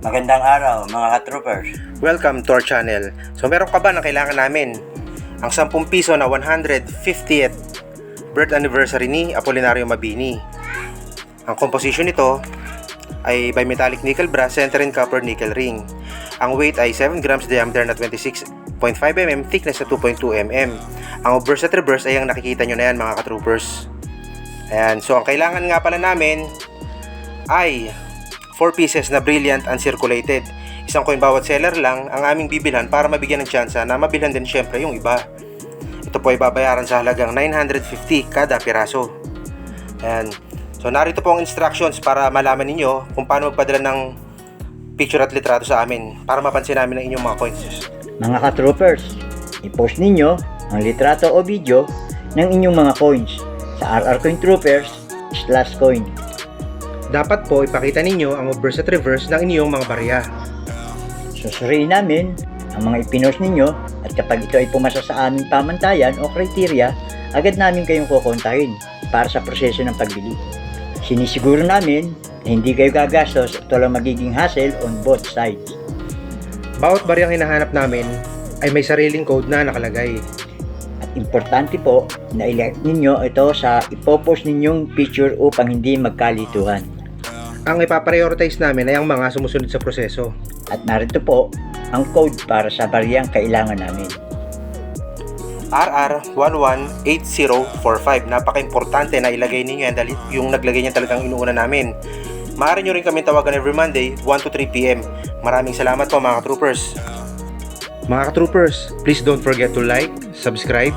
Magandang araw mga ka-troopers. Welcome to our channel. So meron ka ba na kailangan namin? Ang 10 piso na 150th birth anniversary ni Apolinario Mabini. Ang composition nito ay bimetallic nickel brass center and copper nickel ring. Ang weight ay 7 grams diameter na 26.5 mm, thickness na 2.2 mm. Ang obverse at reverse ay ang nakikita nyo na yan mga ka-troopers. Ayan, so ang kailangan nga pala namin ay 4 pieces na brilliant uncirculated. Isang coin bawat seller lang ang aming bibilhan para mabigyan ng tsansa na mabilhan din syempre yung iba. Ito po ay babayaran sa halagang 950 kada piraso. Ayan. So narito po ang instructions para malaman ninyo kung paano magpadala ng picture at litrato sa amin para mapansin namin ang inyong mga coins. Mga ka-troopers, i-post ninyo ang litrato o video ng inyong mga coins sa RR Coin Troopers slash coin. Dapat po ipakita ninyo ang obverse at reverse ng inyong mga barya. Susuriin namin ang mga ipinost ninyo at kapag ito ay pumasa sa aming pamantayan o kriteria, agad namin kayong kukontahin para sa proseso ng pagbili. Sinisiguro namin na hindi kayo gagastos at walang magiging hassle on both sides. Bawat baryang hinahanap namin ay may sariling code na nakalagay. At importante po na ilike ninyo ito sa ipopost ninyong picture upang hindi magkalituhan. Ang ipaprioritize namin ay ang mga sumusunod sa proseso. At narito po ang code para sa bariyang kailangan namin. RR118045. Napaka-importante na ilagay ninyo yan dahil yung naglagay niyan talagang inuuna namin. Maaari nyo rin kami tawagan every Monday, 1 to 3 p.m. Maraming salamat po mga troopers. Mga troopers, please don't forget to like, subscribe,